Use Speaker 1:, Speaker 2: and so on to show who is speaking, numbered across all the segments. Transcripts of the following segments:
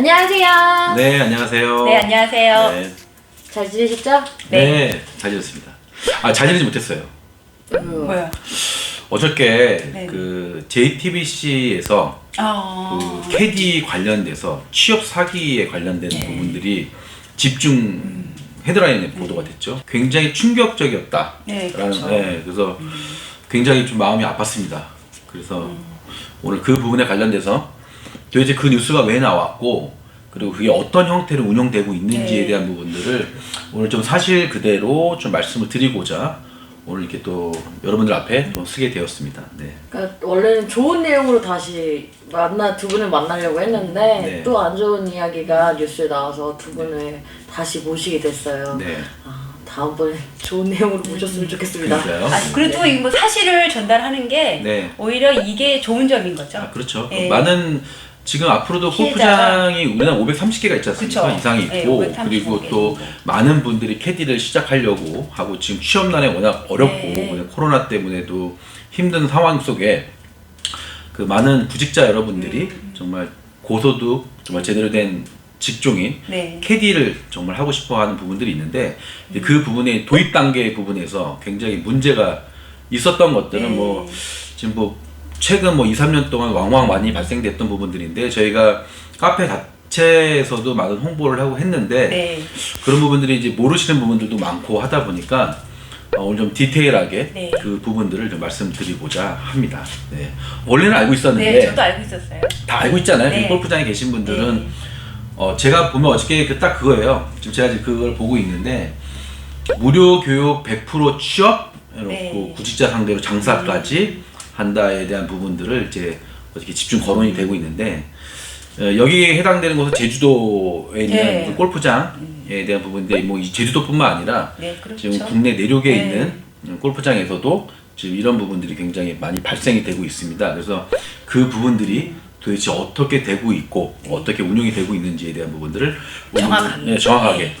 Speaker 1: 안녕하세요.
Speaker 2: 네, 안녕하세요.
Speaker 3: 네, 안녕하세요.
Speaker 2: 네,
Speaker 1: 잘 지내셨죠?
Speaker 2: 네, 잘 지냈습니다. 아, 잘 지내지 못했어요.
Speaker 3: 뭐요?
Speaker 2: 어저께
Speaker 3: 네.
Speaker 2: 그 JTBC에서
Speaker 3: 어.
Speaker 2: 그 캐디 관련돼서 취업 사기에 관련된
Speaker 3: 네.
Speaker 2: 부분들이 집중 헤드라인에 보도가 됐죠. 굉장히 충격적이었다.
Speaker 3: 네, 그렇죠.
Speaker 2: 네, 그래서 굉장히 좀 마음이 아팠습니다. 그래서
Speaker 3: 음.
Speaker 2: 오늘 그 부분에 관련돼서 도대체 그 뉴스가 왜 나왔고 그리고 그게 어떤 형태로 운영되고 있는지에
Speaker 3: 네.
Speaker 2: 대한 부분들을 오늘 좀 사실 그대로 좀 말씀을 드리고자 오늘 이렇게 또 여러분들 앞에 또 쓰게 되었습니다. 네.
Speaker 1: 그러니까 원래는 좋은 내용으로 다시 만나 두 분을 만나려고 했는데
Speaker 2: 네.
Speaker 1: 또 안 좋은 이야기가 뉴스에 나와서 두 분을 다시 모시게 됐어요.
Speaker 2: 네.
Speaker 1: 아, 다음번에 좋은 내용으로 모셨으면 좋겠습니다.
Speaker 2: 그러니까요.
Speaker 3: 아, 그래도 이뭐 사실을 전달하는 게
Speaker 2: 네.
Speaker 3: 오히려 이게 좋은 점인 거죠.
Speaker 2: 아, 그렇죠.
Speaker 3: 네.
Speaker 2: 많은 지금 앞으로도
Speaker 3: 피해자가-
Speaker 2: 골프장이 우리나라 530개가 있지 않습니까?
Speaker 3: 그쵸.
Speaker 2: 이상이
Speaker 3: 네,
Speaker 2: 있고
Speaker 3: 530
Speaker 2: 그리고
Speaker 3: 개
Speaker 2: 또. 많은 분들이 캐디를 시작하려고 하고 지금 취업난에 워낙 어렵고
Speaker 3: 네.
Speaker 2: 코로나 때문에도 힘든 상황 속에 그 많은 구직자 여러분들이
Speaker 3: 음.
Speaker 2: 정말 고소득 정말 제대로 된 직종인
Speaker 3: 네.
Speaker 2: 캐디를 정말 하고 싶어 하는 부분들이 있는데 이제 그 부분의 도입 단계 부분에서 굉장히 문제가 있었던 것들은
Speaker 3: 네.
Speaker 2: 뭐 지금 뭐 최근 뭐 2, 3년 동안 왕왕 많이 발생됐던 부분들인데 저희가 카페 자체에서도 많은 홍보를 하고 했는데
Speaker 3: 네.
Speaker 2: 그런 부분들이 이제 모르시는 부분들도 많고 하다 보니까 어, 오늘 좀 디테일하게
Speaker 3: 네.
Speaker 2: 그 부분들을 좀 말씀드리고자 합니다. 네. 원래는 알고 있었는데
Speaker 3: 네, 저도 알고 있었어요.
Speaker 2: 다 알고 있잖아요.
Speaker 3: 네.
Speaker 2: 골프장에 계신 분들은
Speaker 3: 네.
Speaker 2: 어, 제가 보면 어저께 그 딱 그거예요. 지금 제가 지금 그걸 보고 있는데 무료 교육 100% 취업 해놓고
Speaker 3: 네.
Speaker 2: 구직자 상대로 장사까지 한다에 대한 부분들을 이제 어떻게 집중 거론이 되고 있는데 어, 여기에 해당되는 곳은 제주도에 있는
Speaker 3: 네.
Speaker 2: 그 골프장에 대한 부분인데 뭐 이 제주도뿐만 아니라
Speaker 3: 네, 그렇죠.
Speaker 2: 지금 국내 내륙에
Speaker 3: 네.
Speaker 2: 있는 골프장에서도 지금 이런 부분들이 굉장히 많이 발생이 되고 있습니다. 그래서 그 부분들이 도대체 어떻게 되고 있고 어떻게 운영이 되고 있는지에 대한 부분들을
Speaker 3: 정확하게.
Speaker 2: 네, 정확하게
Speaker 3: 네.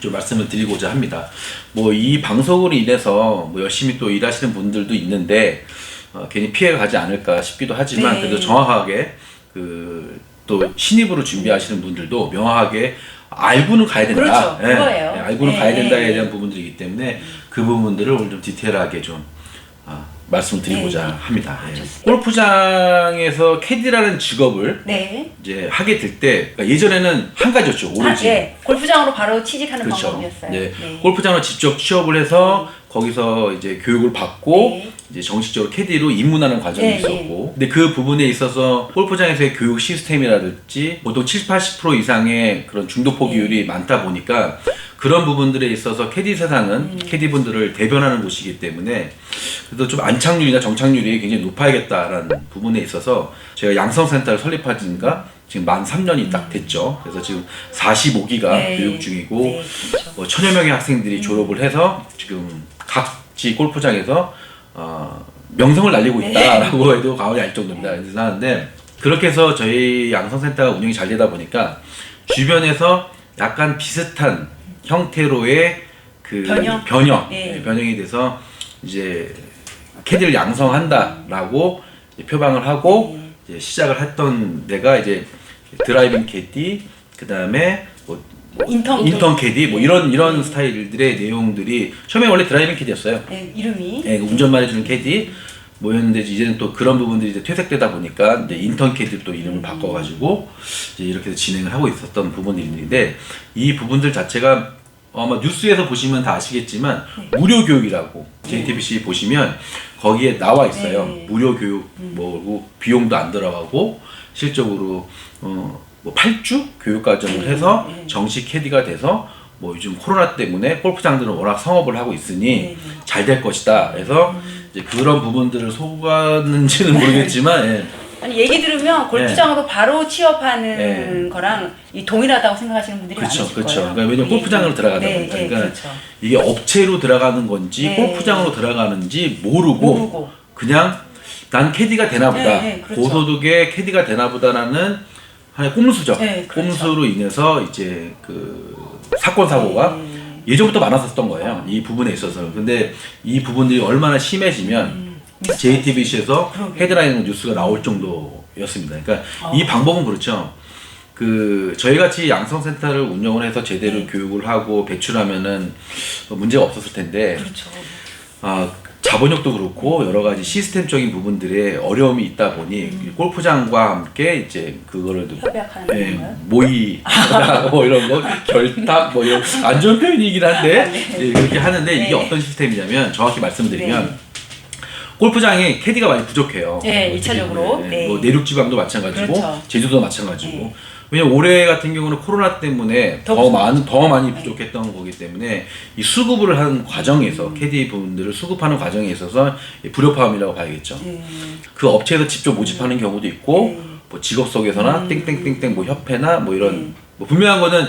Speaker 2: 좀 말씀을 드리고자 합니다. 뭐 이 방송으로 인해서 뭐 열심히 또 일하시는 분들도 있는데 어, 괜히 피해가 가지 않을까 싶기도 하지만
Speaker 3: 네.
Speaker 2: 그래도 정확하게 그 또 신입으로 준비하시는 분들도 명확하게 알고는 가야 된다.
Speaker 3: 그렇죠.
Speaker 2: 예,
Speaker 3: 그거예요.
Speaker 2: 예, 알고는
Speaker 3: 네,
Speaker 2: 가야 된다에
Speaker 3: 네.
Speaker 2: 대한 부분들이기 때문에 그 부분들을 오늘 좀 디테일하게 좀 아, 말씀드리고자
Speaker 3: 네.
Speaker 2: 합니다. 예.
Speaker 3: 좋습니다.
Speaker 2: 골프장에서 캐디라는 직업을
Speaker 3: 네.
Speaker 2: 이제 하게 될 때 예전에는 한 가지였죠
Speaker 3: 아,
Speaker 2: 오로지
Speaker 3: 네. 골프장으로 바로 취직하는
Speaker 2: 그렇죠.
Speaker 3: 방법이었어요.
Speaker 2: 네. 골프장을 직접 취업을 해서 거기서 이제 교육을 받고
Speaker 3: 네.
Speaker 2: 이제 정식적으로 캐디로 입문하는 과정이
Speaker 3: 네,
Speaker 2: 있었고 근데 그 부분에 있어서 골프장에서의 교육 시스템이라든지 보통 7, 80% 이상의 그런 중도 포기율이 많다 보니까 그런 부분들에 있어서 캐디 세상은
Speaker 3: 음.
Speaker 2: 캐디분들을 대변하는 곳이기 때문에 그래도 좀 안착률이나 정착률이 굉장히 높아야겠다라는 부분에 있어서 제가 양성센터를 설립한 지가 지금 만 3년이 딱 됐죠. 그래서 지금 45기가
Speaker 3: 네.
Speaker 2: 교육 중이고
Speaker 3: 네, 그렇죠.
Speaker 2: 뭐 천여 명의 학생들이 졸업을 해서 지금 각지 골프장에서 어, 명성을 날리고
Speaker 3: 네.
Speaker 2: 있다라고 해도 과언이 아닐 정도입니다. 그래서 하는데 그렇게 해서 저희 양성센터가 운영이 잘 되다 보니까 주변에서 약간 비슷한 형태로의 그
Speaker 3: 변형?
Speaker 2: 변형,
Speaker 3: 네.
Speaker 2: 네, 변형이 돼서 이제 캐디를 양성한다라고 이제 표방을 하고 이제 시작을 했던 데가 이제 드라이빙 캐디 그 다음에 뭐
Speaker 3: 인턴
Speaker 2: 인턴 캐디 뭐 이런 이런 스타일들의 내용들이 처음에 원래 드라이빙 캐디였어요.
Speaker 3: 네, 이름이
Speaker 2: 예, 운전만 해주는 캐디 뭐였는데 이제는 또 그런 부분들이 이제 퇴색되다 보니까 이제 인턴 캐디 또 이름을 바꿔가지고 이제 이렇게 해서 진행을 하고 있었던 부분이 있는데 이 부분들 자체가 아마 뉴스에서 보시면 다 아시겠지만 무료 교육이라고 JTBC 보시면 거기에 나와 있어요.
Speaker 3: 네.
Speaker 2: 무료 교육 뭐고 비용도 안 들어가고 실적으로 어 뭐 8주 교육 과정을 해서
Speaker 3: 네.
Speaker 2: 정식 캐디가 돼서 뭐 요즘 코로나 때문에 골프장들은 워낙 성업을 하고 있으니
Speaker 3: 네, 네.
Speaker 2: 잘될 것이다. 그래서 이제 그런 부분들을 속았는지는 모르겠지만 예.
Speaker 3: 아니 얘기 들으면 골프장으로 바로 취업하는
Speaker 2: 네.
Speaker 3: 거랑 이 동일하다고 생각하시는 분들이
Speaker 2: 그렇죠,
Speaker 3: 많으실
Speaker 2: 그렇죠.
Speaker 3: 거예요.
Speaker 2: 그러니까 왜냐면
Speaker 3: 네,
Speaker 2: 골프장으로 들어가다
Speaker 3: 네,
Speaker 2: 보니까
Speaker 3: 네,
Speaker 2: 그러니까
Speaker 3: 그렇죠.
Speaker 2: 이게 업체로 들어가는 건지
Speaker 3: 네.
Speaker 2: 골프장으로 들어가는지 모르고,
Speaker 3: 모르고.
Speaker 2: 그냥 난 캐디가 되나 보다
Speaker 3: 네, 네, 그렇죠.
Speaker 2: 고소득의 캐디가 되나 보다라는 하나의 꼼수죠.
Speaker 3: 네, 그렇죠.
Speaker 2: 꼼수로 인해서 이제 그 사건 사고가
Speaker 3: 네.
Speaker 2: 예전부터 많았었던 거예요. 이 부분에 있어서. 근데 이 부분들이 얼마나 심해지면 JTBC에서
Speaker 3: 음, 그러게.
Speaker 2: 헤드라인 뉴스가 나올 정도였습니다. 그러니까 이 방법은 그렇죠. 그 저희 같이 양성센터를 운영을 해서 제대로
Speaker 3: 네.
Speaker 2: 교육을 하고 배출하면은 문제가 없었을 텐데
Speaker 3: 그렇죠.
Speaker 2: 아, 자본력도 그렇고 여러 가지 시스템적인 부분들에 어려움이 있다 보니
Speaker 3: 음.
Speaker 2: 골프장과 함께 이제 그거를
Speaker 3: 협약하는
Speaker 2: 예,
Speaker 3: 건가요?
Speaker 2: 모의 뭐 이런 거 결탁 뭐 이런 안 좋은 표현이긴 한데
Speaker 3: 아, 네.
Speaker 2: 예, 그렇게 하는데 이게
Speaker 3: 네.
Speaker 2: 어떤 시스템이냐면 정확히 말씀드리면
Speaker 3: 네.
Speaker 2: 골프장에 캐디가 많이 부족해요.
Speaker 3: 네, 일차적으로.
Speaker 2: 보면.
Speaker 3: 네.
Speaker 2: 뭐 내륙 지방도 마찬가지고
Speaker 3: 그렇죠.
Speaker 2: 제주도 마찬가지고.
Speaker 3: 네.
Speaker 2: 왜냐면 올해 같은 경우는 코로나 때문에
Speaker 3: 더
Speaker 2: 더, 많은 더 많이
Speaker 3: 네.
Speaker 2: 부족했던 거기 때문에 이 수급을 하는 과정에서
Speaker 3: 음.
Speaker 2: 캐디 분들을 수급하는 과정에 있어서 이 불협화음이라고 봐야겠죠.
Speaker 3: 네.
Speaker 2: 그 업체에서 직접 모집하는 경우도 있고
Speaker 3: 네.
Speaker 2: 뭐 직업석에서나 땡땡땡땡 뭐 협회나 뭐 이런
Speaker 3: 네.
Speaker 2: 뭐 분명한 거는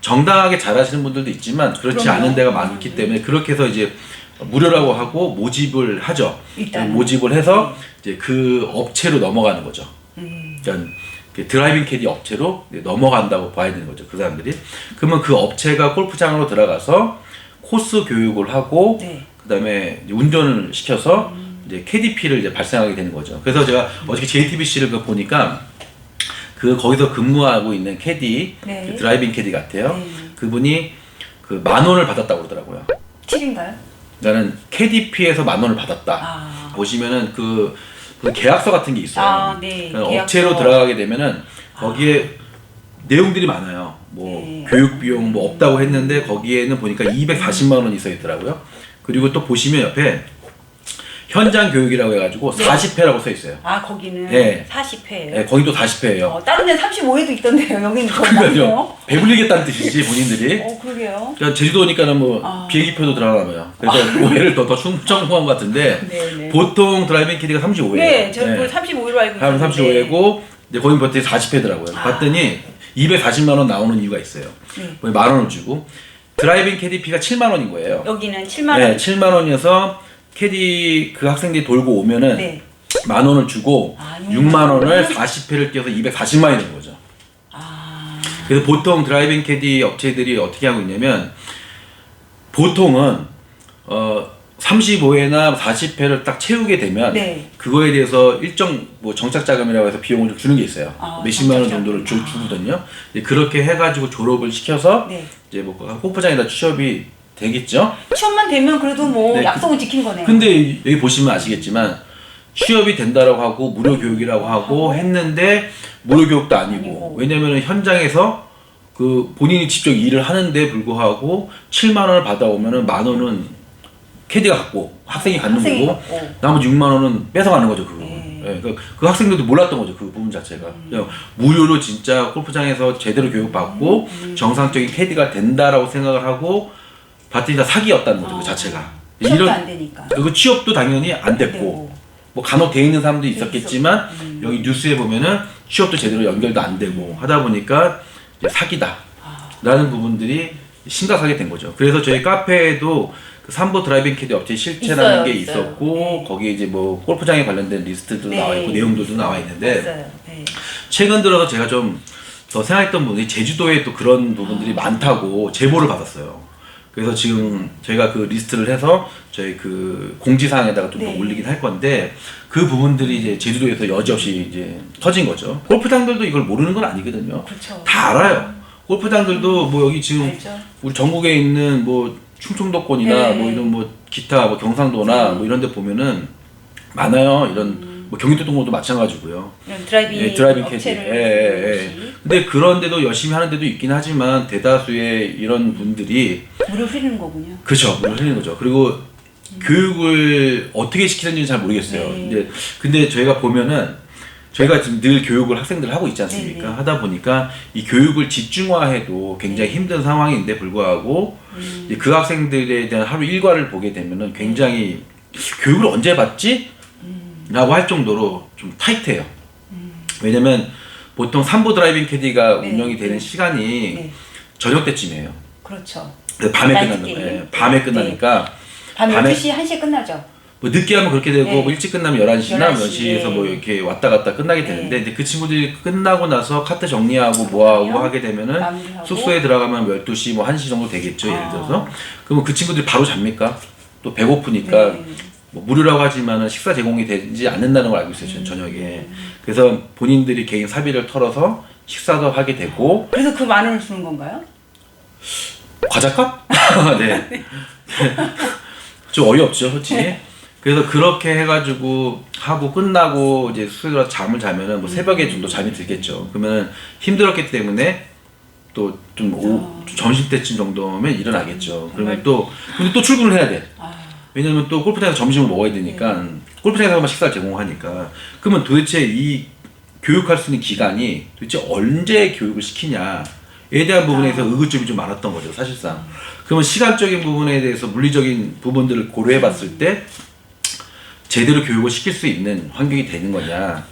Speaker 2: 정당하게 잘하시는 분들도 있지만 그렇지
Speaker 3: 그럼요.
Speaker 2: 않은 데가 많기 때문에 그렇게 해서 이제 무료라고 하고 모집을 하죠.
Speaker 3: 일단은.
Speaker 2: 모집을 해서 이제 그 업체로 넘어가는 거죠.
Speaker 3: 음.
Speaker 2: 그러니까 그 드라이빙 캐디 업체로 넘어간다고 봐야 되는 거죠. 그 사람들이. 그러면 그 업체가 골프장으로 들어가서 코스 교육을 하고
Speaker 3: 네.
Speaker 2: 그다음에 운전을 시켜서 이제 KDP를 이제 발생하게 되는 거죠. 그래서 제가 어저께 JTBC를 그 보니까 그 거기서 근무하고 있는 캐디
Speaker 3: 네.
Speaker 2: 그 드라이빙 캐디 같아요.
Speaker 3: 네.
Speaker 2: 그분이 그 만 원을 받았다고 그러더라고요.
Speaker 3: 팁인가요?
Speaker 2: 나는 KDP에서 만 원을 받았다.
Speaker 3: 아.
Speaker 2: 보시면은 그, 그 계약서 같은 게 있어요.
Speaker 3: 아, 네.
Speaker 2: 그러니까
Speaker 3: 계약서.
Speaker 2: 업체로 들어가게 되면은 거기에 내용들이 많아요. 뭐
Speaker 3: 네.
Speaker 2: 교육 비용 뭐 없다고 했는데 거기에는 보니까 240만 원이 써 있더라고요. 그리고 또 보시면 옆에 현장 교육이라고 해가지고
Speaker 3: 네.
Speaker 2: 40회라고 써 있어요.
Speaker 3: 아 거기는
Speaker 2: 네.
Speaker 3: 40회예요.
Speaker 2: 네, 거기도 40회예요.
Speaker 3: 어, 다른 데는 35회도 있던데요. 여기는
Speaker 2: 그러니까요.
Speaker 3: 많네요.
Speaker 2: 배불리겠다는 뜻이지 본인들이.
Speaker 3: 어 그러게요.
Speaker 2: 그러니까 제주도 오니까는 뭐
Speaker 3: 아.
Speaker 2: 비행기표도 들어가나 봐요. 그래서 5회를 더, 더 충청한 것 같은데
Speaker 3: 네네.
Speaker 2: 보통 드라이빙 키디가 35회예요.
Speaker 3: 네, 저는 그 35회로 알고
Speaker 2: 하면
Speaker 3: 있었는데.
Speaker 2: 35회고 이제 거기 버티 40회더라고요.
Speaker 3: 아.
Speaker 2: 봤더니 240만 원 나오는 이유가 있어요.
Speaker 3: 네.
Speaker 2: 뭐만 원을 주고 드라이빙 캐디피가 7만 원인 거예요.
Speaker 3: 여기는 7만 원.
Speaker 2: 네, 7만 원이어서 캐디 그 학생들이 돌고 오면은
Speaker 3: 네.
Speaker 2: 만 원을 주고
Speaker 3: 아,
Speaker 2: 6만 원을 40회를 껴서 240만이 되는 거죠.
Speaker 3: 아.
Speaker 2: 그래서 보통 드라이빙 캐디 업체들이 어떻게 하고 있냐면 보통은 어 35회나 40회를 딱 채우게 되면
Speaker 3: 네.
Speaker 2: 그거에 대해서 일정 뭐 정착 자금이라고 해서 비용을 좀 주는 게 있어요.
Speaker 3: 아,
Speaker 2: 몇십만 원 정도를 주,
Speaker 3: 자금.
Speaker 2: 주거든요. 이제 그렇게 해가지고 졸업을 시켜서
Speaker 3: 네.
Speaker 2: 이제 뭐 골프장에다 취업이 되겠죠.
Speaker 3: 취업만 되면 그래도 뭐
Speaker 2: 네,
Speaker 3: 약속은 지킨 거네요.
Speaker 2: 근데 여기 보시면 아시겠지만 취업이 된다라고 하고 무료 교육이라고 하고 했는데 무료 교육도 아니고
Speaker 3: 아니고.
Speaker 2: 왜냐면은 현장에서 그 본인이 직접 일을 하는데 불구하고 7만 원을 받아오면은 만 원은 캐디가 갖고 학생이 갖는
Speaker 3: 학생이
Speaker 2: 거고
Speaker 3: 갖고.
Speaker 2: 나머지 6만 원은 뺏어가는 거죠 그거.
Speaker 3: 네.
Speaker 2: 예, 그, 그 학생들도 몰랐던 거죠 그 부분 자체가 그냥 무료로 진짜 골프장에서 제대로 교육받고
Speaker 3: 음.
Speaker 2: 정상적인 캐디가 된다라고 생각을 하고 봤더니 다 사기였다는 거죠 그 자체가
Speaker 3: 취업도 안 되니까.
Speaker 2: 그 취업도 당연히 안 됐고
Speaker 3: 되고.
Speaker 2: 뭐 간혹 돼 있는 사람도
Speaker 3: 네,
Speaker 2: 있었겠지만
Speaker 3: 음.
Speaker 2: 여기 뉴스에 보면은 취업도 제대로 연결도 안 되고 하다 보니까 이제 사기다
Speaker 3: 아.
Speaker 2: 라는 부분들이 심각하게 된 거죠 그래서 저희 카페에도 그 삼보 드라이빙 캐디 업체 실체라는
Speaker 3: 있어요,
Speaker 2: 게
Speaker 3: 있어요.
Speaker 2: 있었고
Speaker 3: 네.
Speaker 2: 거기에 이제 뭐 골프장에 관련된 리스트도
Speaker 3: 네.
Speaker 2: 나와 있고 내용들도 나와 있는데
Speaker 3: 있어요. 네.
Speaker 2: 최근 들어서 제가 좀 더 생각했던 부분이 제주도에 또 그런 부분들이 많다고 제보를 받았어요. 그래서 지금 저희가 그 리스트를 해서 저희 그 공지사항에다가 좀더
Speaker 3: 네.
Speaker 2: 올리긴 할 건데 그 부분들이 이제 제주도에서 여지없이 이제 터진 거죠. 골프장들도 이걸 모르는 건 아니거든요.
Speaker 3: 그렇죠.
Speaker 2: 다 알아요. 골프장들도 뭐 여기 지금
Speaker 3: 알죠.
Speaker 2: 우리 전국에 있는 뭐 충청도권이나
Speaker 3: 네.
Speaker 2: 뭐 이런 뭐 기타 뭐 경상도나 뭐 이런 데 보면은 많아요. 이런 뭐 경기도 동호도 마찬가지고요.
Speaker 3: 이런 드라이빙,
Speaker 2: 예, 드라이빙 캐디.
Speaker 3: 업체를
Speaker 2: 예, 예, 예. 근데 그런데도 열심히 하는 데도 있긴 하지만 대다수의 이런 분들이
Speaker 3: 물을 흐리는 거군요.
Speaker 2: 그렇죠. 물을 흘리는 거죠. 그리고 교육을 어떻게 시키는지는 잘 모르겠어요.
Speaker 3: 네.
Speaker 2: 근데 근데 저희가 보면은 저희가 지금 늘 교육을 학생들 하고 있지 않습니까?
Speaker 3: 네, 네.
Speaker 2: 하다 보니까 이 교육을 집중화해도 굉장히 힘든 상황인데 불구하고
Speaker 3: 음.
Speaker 2: 그 학생들에 대한 하루 일과를 보게 되면은 굉장히 교육을 언제 받지?
Speaker 3: 음.
Speaker 2: 라고 할 정도로 좀 타이트해요. 왜냐면 보통 삼보 드라이빙 캐디가
Speaker 3: 네,
Speaker 2: 운영이 되는
Speaker 3: 네.
Speaker 2: 시간이
Speaker 3: 네.
Speaker 2: 저녁 때쯤이에요.
Speaker 3: 그렇죠.
Speaker 2: 그래서 밤에
Speaker 3: 나이트
Speaker 2: 끝나는
Speaker 3: 게임.
Speaker 2: 거예요. 밤에 끝나니까
Speaker 3: 밤
Speaker 2: 밤에-
Speaker 3: 12시, 1시에 끝나죠.
Speaker 2: 뭐 늦게 하면 그렇게 되고
Speaker 3: 네.
Speaker 2: 뭐 일찍 끝나면 11시나
Speaker 3: 11시,
Speaker 2: 10시에서
Speaker 3: 네.
Speaker 2: 뭐 이렇게 왔다 갔다 끝나게
Speaker 3: 네.
Speaker 2: 되는데 이제 그 친구들이 끝나고 나서 카트 정리하고 뭐하고
Speaker 3: 그렇군요.
Speaker 2: 하게 되면은
Speaker 3: 마무리하고.
Speaker 2: 숙소에 들어가면 12시 뭐 1시 정도 되겠죠 예를
Speaker 3: 아.
Speaker 2: 들어서 그러면 그 친구들이 바로 잡니까? 또 배고프니까
Speaker 3: 네.
Speaker 2: 뭐 무료라고 하지만은 식사 제공이 되지 않는다는 걸 알고 있어요. 저는 저녁에. 그래서 본인들이 개인 사비를 털어서 식사도 하게 되고
Speaker 3: 그래서 그 만 원을 주는 건가요?
Speaker 2: 과자값? 네. 좀 어이없죠, 솔직히. 그래서 그렇게 해가지고 하고 끝나고 이제 숙소에 잠을 자면은 뭐 새벽에 정도 잠이 들겠죠. 그러면 힘들었기 때문에 또 좀 점심 때쯤 정도면 일어나겠죠. 그러면 또 근데 또 출근을 해야 돼.
Speaker 3: 아,
Speaker 2: 왜냐면 또 골프장에서 점심을 먹어야 되니까 골프장에서만 식사를 제공하니까. 그러면 도대체 이 교육할 수 있는 기간이 도대체 언제 교육을 시키냐에 대한 부분에서 의구점이 좀 많았던 거죠 사실상. 그러면 시간적인 부분에 대해서 물리적인 부분들을 고려해 봤을 때 제대로 교육을 시킬 수 있는 환경이 되는 거냐.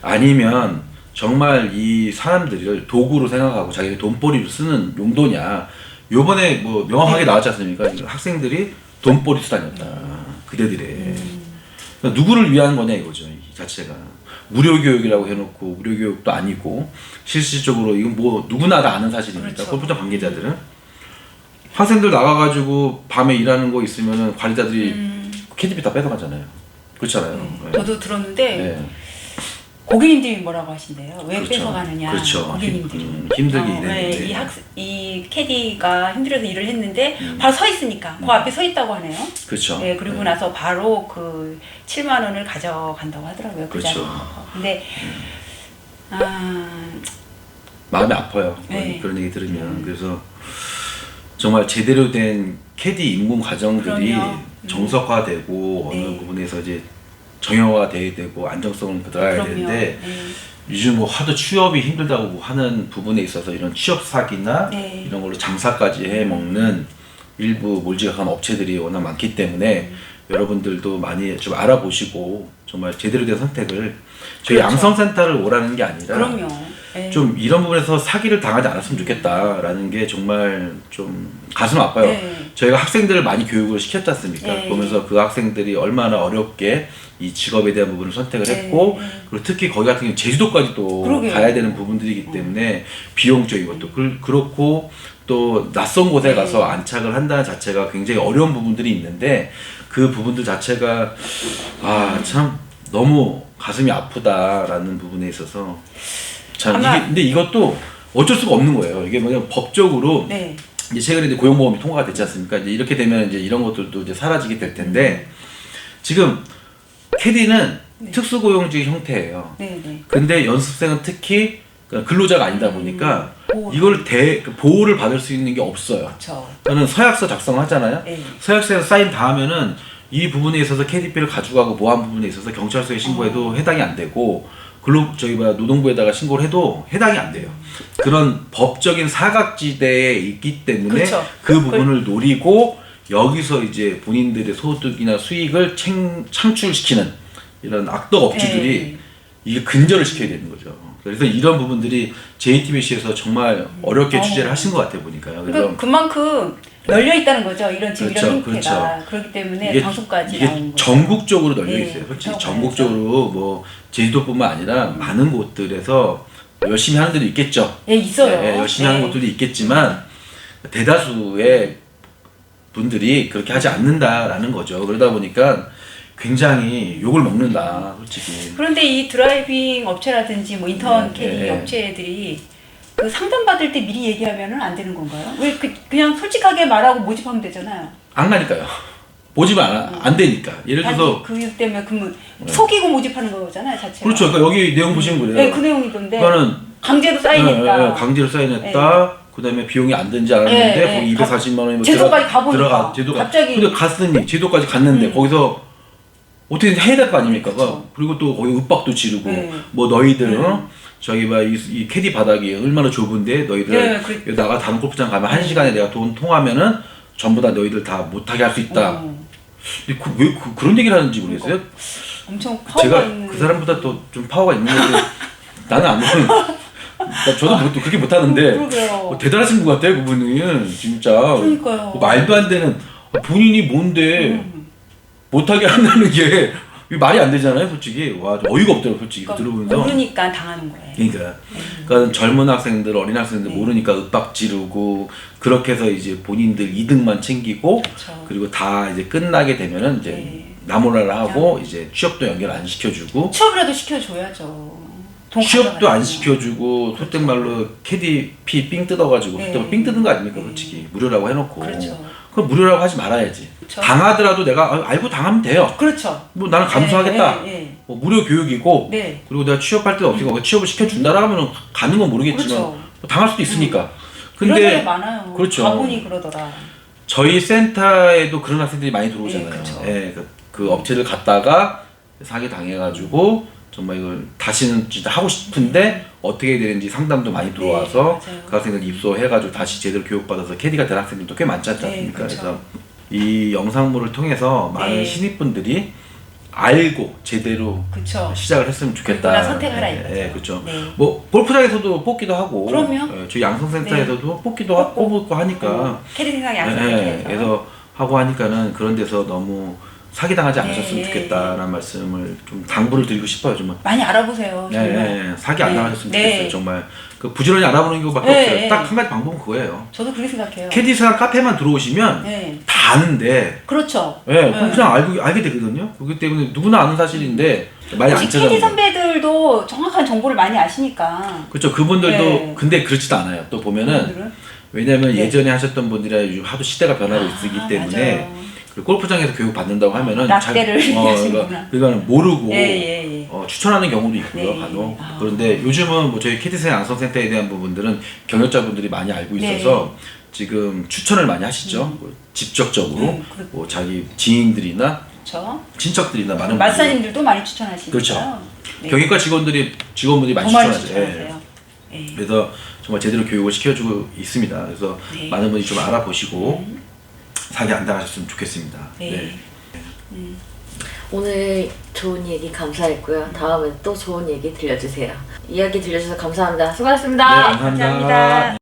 Speaker 2: 아니면 정말 이 사람들을 도구로 생각하고 자기의 돈벌이로 쓰는 용도냐. 요번에 뭐 명확하게 나왔지 않습니까? 학생들이 돈벌이 수단이었다. 그대들의. 그러니까 누구를 위한 거냐 이거죠 이 자체가. 무료 교육이라고 해놓고 무료 교육도 아니고 실질적으로 이건 뭐 누구나 다 아는 사실이니까
Speaker 3: 그렇죠.
Speaker 2: 골프장 관계자들은. 학생들 나가가지고 밤에 일하는 거 있으면은 관리자들이 캐디비 다 뺏어가잖아요. 그렇잖아요. 네.
Speaker 3: 저도 들었는데
Speaker 2: 네.
Speaker 3: 고객님들이 뭐라고 하신대요? 왜
Speaker 2: 그렇죠.
Speaker 3: 뺏어가느냐?
Speaker 2: 그렇죠.
Speaker 3: 고객님들이
Speaker 2: 힘- 음, 힘들게
Speaker 3: 어, 네,
Speaker 2: 일했는데.
Speaker 3: 이 학, 이 캐디가 힘들어서 일을 했는데
Speaker 2: 음.
Speaker 3: 바로 서 있으니까 그 앞에 서 있다고 하네요.
Speaker 2: 그렇죠
Speaker 3: 네, 그리고
Speaker 2: 네.
Speaker 3: 나서 바로 그 7만 원을 가져간다고 하더라고요. 그
Speaker 2: 그렇죠.
Speaker 3: 자리에서. 근데 아,
Speaker 2: 마음이 아파요.
Speaker 3: 네.
Speaker 2: 그런 얘기 들으면 그래서 정말 제대로 된 캐디 입문 과정들이
Speaker 3: 그럼요.
Speaker 2: 정석화되고 어느
Speaker 3: 네.
Speaker 2: 부분에서 이제 정형화가 돼야 되고 안정성을
Speaker 3: 그럼요.
Speaker 2: 되는데
Speaker 3: 네.
Speaker 2: 요즘 뭐 하도 취업이 힘들다고 하는 부분에 있어서 이런 취업 사기나
Speaker 3: 네.
Speaker 2: 이런 걸로 장사까지 해 먹는 일부 몰지각한 업체들이 워낙 많기 때문에 여러분들도 많이 좀 알아보시고 정말 제대로 된 선택을 저희
Speaker 3: 그렇죠.
Speaker 2: 양성센터를 오라는 게 아니라
Speaker 3: 그럼요. 네.
Speaker 2: 좀 이런 부분에서 사기를 당하지 않았으면 좋겠다라는 게 정말 좀 가슴 아파요.
Speaker 3: 네.
Speaker 2: 저희가 학생들을 많이 교육을 시켰지 않습니까?
Speaker 3: 네.
Speaker 2: 보면서 그 학생들이 얼마나 어렵게 이 직업에 대한 부분을 선택을
Speaker 3: 네.
Speaker 2: 했고 그리고 특히 거기 같은 경우 제주도까지 또
Speaker 3: 그러게요.
Speaker 2: 가야 되는 부분들이기 때문에 비용적인 것도 그, 그렇고 또 낯선 곳에
Speaker 3: 네.
Speaker 2: 가서 안착을 한다는 자체가 굉장히 어려운 부분들이 있는데 그 부분들 자체가 아 참 너무 가슴이 아프다라는 부분에 있어서 참
Speaker 3: 아마-
Speaker 2: 이게 근데 이것도 어쩔 수가 없는 거예요. 이게 뭐냐면 법적으로
Speaker 3: 네.
Speaker 2: 이제 최근에 이제 고용보험이 통과가 됐지 않습니까? 이제 이렇게 되면 이제 이런 것들도 이제 사라지게 될 텐데 지금 캐디는 특수고용직 형태예요.
Speaker 3: 네, 네.
Speaker 2: 근데 연습생은 특히 그 근로자가 아니다 보니까
Speaker 3: 보호.
Speaker 2: 이걸 대 보호를 받을 수 있는 게 없어요.
Speaker 3: 그렇죠.
Speaker 2: 저는 서약서 작성하잖아요.
Speaker 3: 네.
Speaker 2: 서약서에 사인 다 하면은 이 부분에 있어서 KDP를 가져가고 모함 부분에 있어서 경찰서에 신고해도
Speaker 3: 어.
Speaker 2: 해당이 안 되고 근로 저기 뭐 노동부에다가 신고를 해도 해당이 안 돼요. 그런 법적인 사각지대에 있기 때문에
Speaker 3: 그렇죠.
Speaker 2: 그
Speaker 3: 그-
Speaker 2: 부분을 노리고 여기서 이제 본인들의 소득이나 수익을 챙, 창출시키는 이런 악덕 업주들이
Speaker 3: 네.
Speaker 2: 이게 근절을 시켜야 되는 거죠. 그래서 이런 부분들이 JTBC에서 정말 어렵게
Speaker 3: 어.
Speaker 2: 취재를 하신 것 같아요 보니까요. 그래서
Speaker 3: 그러니까 그만큼 널려 있다는 거죠. 이런 지금
Speaker 2: 그렇죠,
Speaker 3: 이런 형태가 그렇기 때문에
Speaker 2: 이게,
Speaker 3: 방송까지
Speaker 2: 이게. 전국적으로 널려
Speaker 3: 네,
Speaker 2: 있어요. 솔직히
Speaker 3: 그렇죠.
Speaker 2: 전국적으로 뭐 제주도뿐만 아니라 많은 곳들에서 열심히 하는 데도 있겠죠.
Speaker 3: 예, 있어요.
Speaker 2: 네, 열심히 하는
Speaker 3: 네.
Speaker 2: 곳들도 있겠지만 대다수의 분들이 그렇게 하지 않는다라는 거죠. 그러다 보니까 굉장히 욕을 먹는다, 솔직히.
Speaker 3: 그런데 이 드라이빙 업체라든지 뭐 인턴
Speaker 2: 네,
Speaker 3: 캐디
Speaker 2: 네.
Speaker 3: 업체들이 그 상담 받을 때 미리 얘기하면은 안 되는 건가요? 왜 그, 그냥 솔직하게 말하고 모집하면 되잖아요.
Speaker 2: 안 가니까요. 모집을 안, 안 되니까. 예를 들어서
Speaker 3: 그 때문에 그러면 속이고 모집하는 거잖아요, 자체가.
Speaker 2: 그렇죠. 그러니까 여기 내용 보시면 그래요.
Speaker 3: 네, 그 내용이던데.
Speaker 2: 그거는
Speaker 3: 강제로
Speaker 2: 예,
Speaker 3: 사인했다.
Speaker 2: 예, 강제로 사인했다. 그다음에 비용이 안 든지 않았는데
Speaker 3: 예, 예.
Speaker 2: 거기 240만 원이 뭐
Speaker 3: 제도까지
Speaker 2: 들어가- 제도가
Speaker 3: 갑자기-
Speaker 2: 근데 갔으니 제도까지 갔는데
Speaker 3: 음.
Speaker 2: 거기서 어떻게 해야 될 거 아닙니까?
Speaker 3: 그쵸.
Speaker 2: 그리고 또 거기 윽박도 지르고
Speaker 3: 네.
Speaker 2: 뭐 너희들
Speaker 3: 음.
Speaker 2: 어? 저기 봐이 이 캐디 바닥이 얼마나 좁은데 너희들
Speaker 3: 네, 그-
Speaker 2: 나가 다른 골프장 가면 한 시간에 내가 돈 통하면은 전부 다 너희들 다 못하게 할 수 있다.
Speaker 3: 어,
Speaker 2: 근데 그, 왜 그, 그런 얘기를 하는지 모르겠어요.
Speaker 3: 엄청 파워가
Speaker 2: 제가
Speaker 3: 있는.
Speaker 2: 그 사람보다 또 좀 파워가 있는 건데 나는 안 보는. 나 저도 못, 그렇게 못하는데
Speaker 3: 그러게요.
Speaker 2: 뭐 대단하신 것 같아요 그분은 진짜.
Speaker 3: 그러니까요.
Speaker 2: 뭐 말도 안 되는 본인이 뭔데
Speaker 3: 음.
Speaker 2: 못하게 한다는 게 이게 말이 안 되잖아요 솔직히 와좀 어이가 없더라고 솔직히
Speaker 3: 그러니까
Speaker 2: 들어보면서.
Speaker 3: 모르니까 당하는 거예요.
Speaker 2: 그러니까, 그러니까 젊은 학생들, 어린 학생들
Speaker 3: 네.
Speaker 2: 모르니까 윽박 지르고 그렇게 해서 이제 본인들 이득만 챙기고
Speaker 3: 그렇죠.
Speaker 2: 그리고 다 이제 끝나게 되면은 이제
Speaker 3: 네.
Speaker 2: 나몰라를 하고 이제 취업도 연결 안 시켜주고
Speaker 3: 취업이라도 시켜줘야죠. 돈
Speaker 2: 취업도 안. 시켜주고 속된 말로 캐디 피삥 뜯어가지고
Speaker 3: 네.
Speaker 2: 속된 삥 뜯은 거 아닙니까
Speaker 3: 네.
Speaker 2: 솔직히 무료라고 해놓고
Speaker 3: 그렇죠.
Speaker 2: 그럼 무료라고 하지 말아야지
Speaker 3: 그렇죠.
Speaker 2: 당하더라도 내가 아, 알고 당하면 돼요
Speaker 3: 그렇죠.
Speaker 2: 뭐 나는 감수하겠다
Speaker 3: 네, 네,
Speaker 2: 뭐 무료 교육이고
Speaker 3: 네.
Speaker 2: 그리고 내가 취업할 때도 없으니까 취업을 시켜준다라 하면 가는 건 모르겠지만
Speaker 3: 그렇죠.
Speaker 2: 뭐 당할 수도 있으니까
Speaker 3: 그런 사람이
Speaker 2: 근데
Speaker 3: 많아요.
Speaker 2: 그렇죠.
Speaker 3: 가보니 그러더라.
Speaker 2: 저희 센터에도 그런 학생들이 많이 들어오잖아요.
Speaker 3: 네.
Speaker 2: 예, 그, 그 업체를 갔다가 사기 당해가지고 정말 이걸 다시는 진짜 하고 싶은데 어떻게 해야 되는지 상담도 많이 들어와서
Speaker 3: 네.
Speaker 2: 그 학생들 입소해가지고 다시 제대로 교육받아서 캐디가 된 학생들도 꽤 많지
Speaker 3: 네,
Speaker 2: 않습니까?
Speaker 3: 그쵸.
Speaker 2: 그래서 이 영상물을 통해서 많은
Speaker 3: 네.
Speaker 2: 신입분들이 알고 제대로
Speaker 3: 그렇죠.
Speaker 2: 시작을 했으면 좋겠다.
Speaker 3: 선택하라
Speaker 2: 예. 예, 그렇죠.
Speaker 3: 네.
Speaker 2: 뭐 골프장에서도 뽑기도 하고,
Speaker 3: 그럼요.
Speaker 2: 예, 저희 양성센터에서도 뽑기도 하고 뽑고 하니까.
Speaker 3: 캐리
Speaker 2: 예,
Speaker 3: 양성
Speaker 2: 예,
Speaker 3: 캐리에서.
Speaker 2: 그래서 하고 하니까는 그런 데서 너무 사기당하지 않으셨으면
Speaker 3: 네,
Speaker 2: 좋겠다라는 말씀을 좀 당부를 드리고 싶어요 정말.
Speaker 3: 많이 알아보세요.
Speaker 2: 네,
Speaker 3: 정말.
Speaker 2: 네, 사기 안
Speaker 3: 네,
Speaker 2: 당하셨으면
Speaker 3: 네.
Speaker 2: 좋겠어요 정말. 그 부지런히 알아보는 것밖에
Speaker 3: 네,
Speaker 2: 없어요.
Speaker 3: 네.
Speaker 2: 딱 한 가지 방법은 그거예요.
Speaker 3: 저도 그렇게 생각해요.
Speaker 2: 캐디스랑 카페만 들어오시면
Speaker 3: 네.
Speaker 2: 다 아는데,
Speaker 3: 그렇죠.
Speaker 2: 예, 골프장 알고 알게 되거든요. 그렇기 때문에 누구나 아는 사실인데 많이 안
Speaker 3: 혹시
Speaker 2: 찾아보는.
Speaker 3: 캐디 선배들도 정확한 정보를 많이 아시니까.
Speaker 2: 그렇죠. 그분들도
Speaker 3: 네.
Speaker 2: 근데 그렇지도 않아요. 또 보면은
Speaker 3: 그분들은.
Speaker 2: 왜냐면
Speaker 3: 네.
Speaker 2: 예전에 하셨던 분들이랑 요즘 하도 시대가 변하고 있기
Speaker 3: 아,
Speaker 2: 때문에
Speaker 3: 맞아요.
Speaker 2: 그 골프장에서 교육 받는다고 하면은
Speaker 3: 라떼를
Speaker 2: 어,
Speaker 3: 얘기하시는구나.
Speaker 2: 그러니까 그거는 모르고
Speaker 3: 예, 예, 예.
Speaker 2: 어, 추천하는 경우도 있고요,
Speaker 3: 네.
Speaker 2: 간혹.
Speaker 3: 아.
Speaker 2: 그런데 요즘은 뭐 저희 캐디생 양성센터에 대한 부분들은 경력자분들이 많이 알고 있어서 지금 추천을 많이 하시죠. 뭐 직접적으로
Speaker 3: 음,
Speaker 2: 뭐 자기 지인들이나
Speaker 3: 그렇죠.
Speaker 2: 친척들이나 많은
Speaker 3: 마사님들도 많이 추천하시니까.
Speaker 2: 그렇죠.
Speaker 3: 네.
Speaker 2: 경영과 직원들이 직원분들이 많이. 예.
Speaker 3: 추천하세요. 예.
Speaker 2: 그래서 정말 제대로 교육을 시켜주고 있습니다. 그래서
Speaker 3: 네.
Speaker 2: 많은 분이 좀 알아보시고 사기 안 당하셨으면 좋겠습니다.
Speaker 3: 네.
Speaker 1: 오늘 좋은 얘기 감사했고요. 다음에 또 좋은 얘기 들려주세요. 이야기 들려주셔서 감사합니다. 수고하셨습니다.
Speaker 2: 네, 감사합니다.
Speaker 3: 감사합니다.